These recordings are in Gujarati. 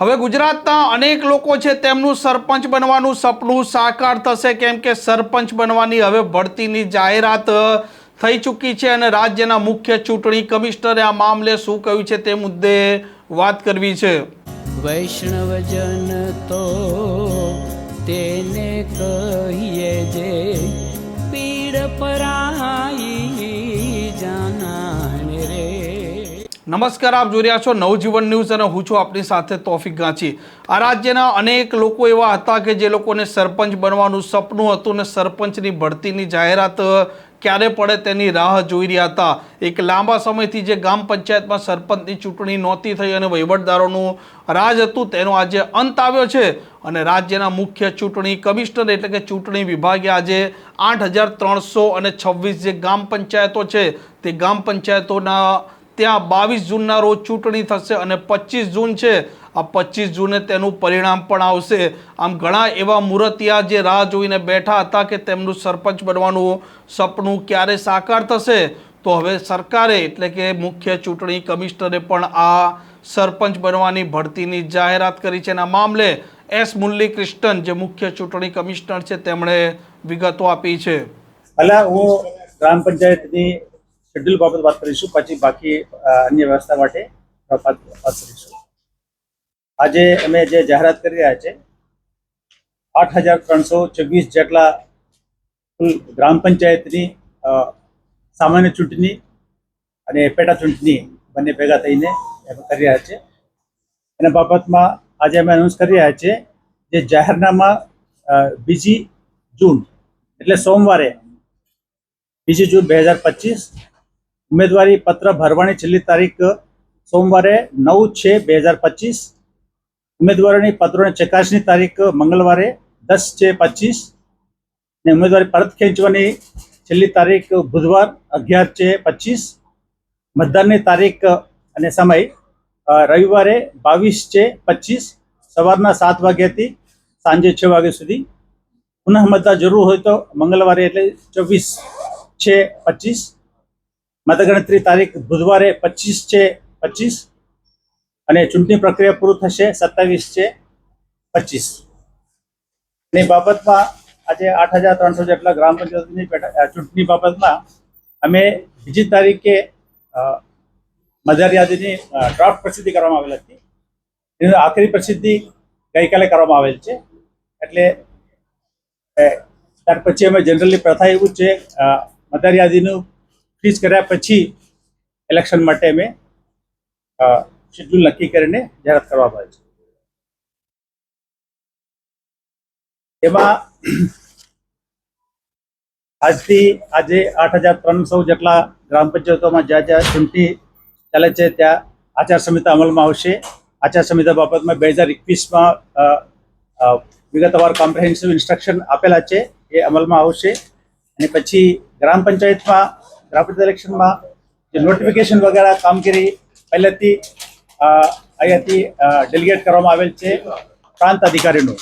હવે ગુજરાતના અનેક લોકો છે તેમનું સરપંચ બનવાનું સપનું સાકાર થશે. કેમ કે સરપંચ બનવાની હવે ભરતીની જાહેરાત થઈ ચૂકી છે અને રાજ્યના મુખ્ય ચૂંટણી કમિશનરે આ મામલે શું કહ્યું છે તે મુદ્દે વાત કરવી છે. વૈષ્ણવજન તો તેને કહીએ જે પીડ પરાઈ નમસ્કાર, આપ જોઈ રહ્યા છો નવજીવન ન્યૂઝ અને હું છું આપની સાથે તોફિક ગાંચી. આ રાજ્યના અનેક લોકો એવા હતા કે જે લોકોને સરપંચ બનવાનું સપનું હતું ને સરપંચની ભરતીની જાહેરાત ક્યારે પડે તેની રાહ જોઈ રહ્યા હતા. એક લાંબા સમયથી જે ગામ પંચાયતમાં સરપંચની ચૂંટણી નહોતી થઈ અને વહીવટદારોનું રાજ હતું, તેનો આજે અંત આવ્યો છે. અને રાજ્યના મુખ્ય ચૂંટણી કમિશનર એટલે કે ચૂંટણી વિભાગે આજે આઠ હજાર ત્રણસો અને છવ્વીસ જે ગામ પંચાયતો છે, તે ગામ પંચાયતોના ત્યાં બાવીસ જૂનના રોજ ચૂંટણી થશે અને પચીસ જૂન છે. આ પચીસ જૂને તેનું પરિણામ પણ આવશે. આમ ઘણા એવા મુરતિયા જે રાહ જોઈને બેઠા હતા કે તેમનું સરપંચ બનવાનું સપનું ક્યારે સાકાર થશે? તો હવે સરકારે, એટલે કે મુખ્ય ચૂંટણી કમિશનરે પણ આ સરપંચ બનવાની ભરતીની જાહેરાત કરી છે. અને આ મામલે એસ મુરલી કૃષ્ણન જે મુખ્ય ચૂંટણી કમિશનર છે, તેમણે વિગતો આપી છે. હું ગ્રામ પંચાયતની શેડ્યુલ બાબત વાત કરીશું, પછી બાકી અન્ય વ્યવસ્થા માટે વાત કરીશું. આજે અમે જે જાહેરાત કરી રહ્યા છે, આઠ હજાર ત્રણસો છવ્વીસ જેટલા ગ્રામ પંચાયતની સામાન્ય ચૂંટણી અને પેટા ચૂંટણી બંને ભેગા થઈને કરી રહ્યા છે. એના બાબતમાં આજે અમે અનાઉન્સ કરી રહ્યા છે જે જાહેરનામા બીજી જૂન, એટલે સોમવારે, બીજી જૂન બે હજાર પચીસ ઉમેદવારી પત્ર ભરવાની છેલ્લી તારીખ સોમવારે નવ છે બે હજાર પચીસ. ઉમેદવારોની પત્રોની ચકાસણી તારીખ મંગળવારે દસ છે પચીસ. ને ઉમેદવારી પરત ખેંચવાની છેલ્લી તારીખ બુધવાર અગિયાર છે પચીસ. મતદાનની તારીખ અને સમય રવિવારે બાવીસ છે પચીસ. સવારના સાત વાગ્યાથી સાંજે છ વાગ્યા સુધી. પુનઃ મતદાન જરૂર હોય તો મંગળવારે એટલે ચોવીસ છે પચીસ. મતગણતરી તારીખ બુધવારે પચીસ છે, પચીસ. અને ચૂંટણી પ્રક્રિયા પૂરું થશે સત્તાવીસ છે, પચીસ. ની બાબતમાં આજે આઠ હજાર ત્રણસો જેટલા ગ્રામ પંચાયતની ચૂંટણી બાબતમાં અમે બીજી તારીખે મતદાર યાદીની ડ્રાફ્ટ પ્રસિદ્ધિ કરવામાં આવેલ હતી. એની આખરી પ્રસિદ્ધિ ગઈકાલે કરવામાં આવેલ છે. એટલે ત્યાર પછી અમે જનરલી પ્રથા એવું છે મતદાર યાદીનું ફ્રીઝ કર્યા પછી ઇલેક્શન માટે અમે શેડ્યુલ નક્કી કરીને જાહેરાત કરવામાં આવે છે. એમાં આજથી આજે આઠ હજાર ત્રણસો જેટલા ગ્રામ પંચાયતોમાં જ્યાં જ્યાં ચૂંટણી ચાલે છે, ત્યાં આચાર સંહિતા અમલમાં આવશે. આચાર સંહિતા બાબતમાં બે હજાર એકવીસમાં વિગતવાર કોમ્પ્રિહેન્સિવ ઇન્સ્ટ્રક્શન આપેલા છે, એ અમલમાં આવશે. અને પછી ગ્રામ પંચાયતમાં ગ્રામ ઇલેક્શનમાં જે નોટિફિકેશન વગેરે કામગીરી પહેલેથી અહીંયાથી ડેલિગેટ કરવામાં આવેલ છે પ્રાંત અધિકારીનું.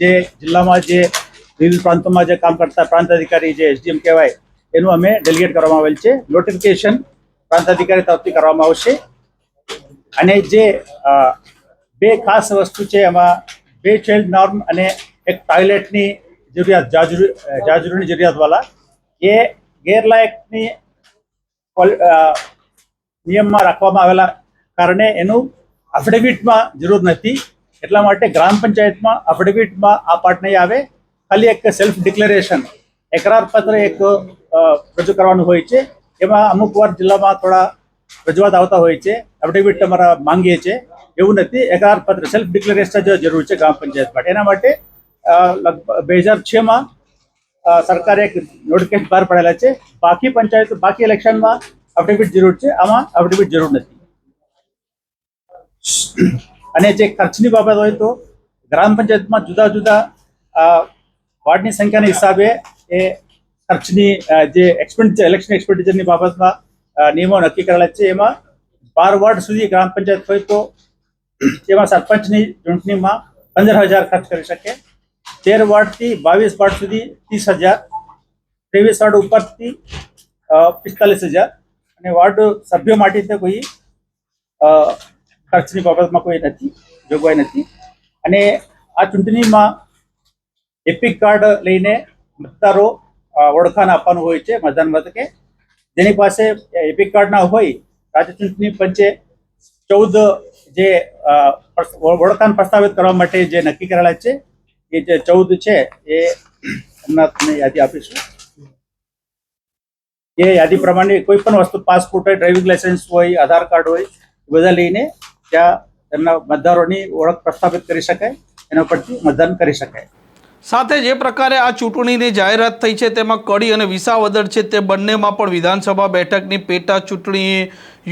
જે જિલ્લામાં જે વિવિધ પ્રાંતોમાં જે કામ કરતા પ્રાંત અધિકારી જે એસડીએમ કહેવાય, એનું અમે ડેલિગેટ કરવામાં આવેલ છે. નોટિફિકેશન પ્રાંત અધિકારી તરફથી કરવામાં આવશે. અને જે બે ખાસ વસ્તુ છે એમાં, બે ચાઇલ્ડ નોર્મ અને એક ટોયલેટની જરૂરિયાત, જાજરૂ જાજરૂની જરૂરિયાતવાળા, એ ગેરલાયકની નિયમમાં રાખવામાં આવેલા કારણે એનું અફિડેવિટમાં જરૂર નથી. એટલા માટે ગ્રામ પંચાયતમાં અફિડેવિટમાં આ પાર્ટ નહીં આવે. ખાલી એક સેલ્ફ ડિક્લેરેશન એકરારપત્ર એક રજૂ કરવાનું હોય છે. એમાં અમુક વાર જિલ્લામાં થોડા રજૂઆત આવતા હોય છે. એફિડેવિટ તમારા માંગીએ છીએ એવું નથી. એકરારપત્ર સેલ્ફ ડિક્લેરેશન જ જરૂર છે ગ્રામ પંચાયત માટે. એના માટે લગભગ બે હજાર છમાં સરકારે એક નોટિફિકેશન બહાર પાડેલા છે. બાકી પંચાયત, બાકી ઇલેક્શનમાં અફિડેવિટ જરૂર છે. આમાં અફિડેવિટ જરૂર નથી. અને જે ખર્ચની બાબત હોય તો ગ્રામ પંચાયતમાં જુદા જુદા વાર્ડની સંખ્યાના હિસાબે એ ખર્ચની જે એક્સપેન્ડિચર ઇલેક્શન એક્સપેન્ડિચરની બાબતમાં નિયમો નક્કી કરેલા છે. એમાં બાર વોર્ડ સુધી ગ્રામ પંચાયત હોય તો એમાં સરપંચની ચૂંટણીમાં પંદર હજાર ખર્ચ કરી શકે. તેર વોર્ડથી બાવીસ વોર્ડ સુધી ત્રીસ હજાર, ત્રેવીસ વોર્ડ ઉપરથી પિસ્તાલીસ હજાર. અને વોર્ડ સભ્યો માટે તો કોઈ ખર્ચની બાબતમાં કોઈ નથી, જોગવાઈ નથી. અને આ ચૂંટણીમાં એપિક કાર્ડ લઈને મતદારો ઓળખાણ આપવાનું હોય છે, મતદાન મથકે. જેની પાસે એપિક કાર્ડ ના હોય, રાજ્ય ચૂંટણી પંચે ચૌદ જે ઓળખાણ પ્રસ્તાવિત કરવા માટે જે નક્કી કરેલા છે એ જે ચૌદ છે, એ હમણાં તમને યાદી આપીશું. એ યાદી પ્રમાણે કોઈ પણ વસ્તુ પાસપોર્ટ હોય ડ્રાઇવિંગ લાયસન્સ હોય, આધાર કાર્ડ હોય બધા લઈને ત્યાં તેમના મતદારોની ઓળખ પ્રસ્થાપિત કરી શકાય, એના પરથી મતદાન કરી શકાય. સાથે જે પ્રકારે આ ચૂંટણીની જાહેરાત થઈ છે, તેમાં કડી અને વિસાવદર છે, તે બંનેમાં પણ વિધાનસભા બેઠકની પેટા ચૂંટણી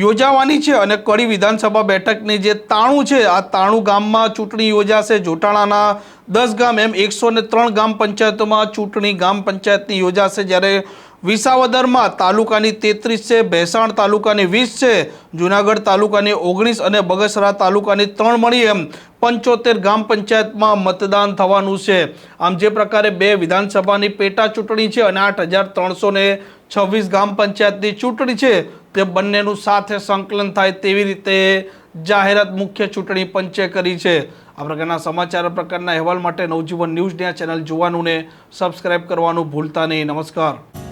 યોજાવાની છે અને કડી વિધાનસભા બેઠકની જે તાણું છે, આ તાણું ગામમાં ચૂંટણી યોજાશે. જોટાણાના દસ ગામ એમ એકસો ત્રણ ગામ પંચાયતોમાં ચૂંટણી ગામ પંચાયતની યોજાશે. જ્યારે વિસાવદરમાં તાલુકાની તેત્રીસ છે, ભેસાણ તાલુકાની વીસ છે, જુનાગઢ તાલુકાની ઓગણીસ અને બગસરા તાલુકાની ત્રણ મળી એમ પંચોતેર ગામ પંચાયતમાં મતદાન થવાનું છે. આમ જે પ્રકારે બે વિધાનસભાની પેટા ચૂંટણી છે અને આઠ હજાર ત્રણસો છવ્વીસ ગામ પંચાયતની ચૂંટણી છે, તે બંનેનું સાથે સંકલન થાય તેવી રીતે જાહેરાત મુખ્ય ચૂંટણી પંચે કરી છે. આ પ્રકારના સમાચાર પ્રકારના અહેવાલ માટે નવજીવન ન્યૂઝની આ ચેનલ જોવાનું ને સબસ્ક્રાઇબ કરવાનું ભૂલતા નહીં. નમસ્કાર.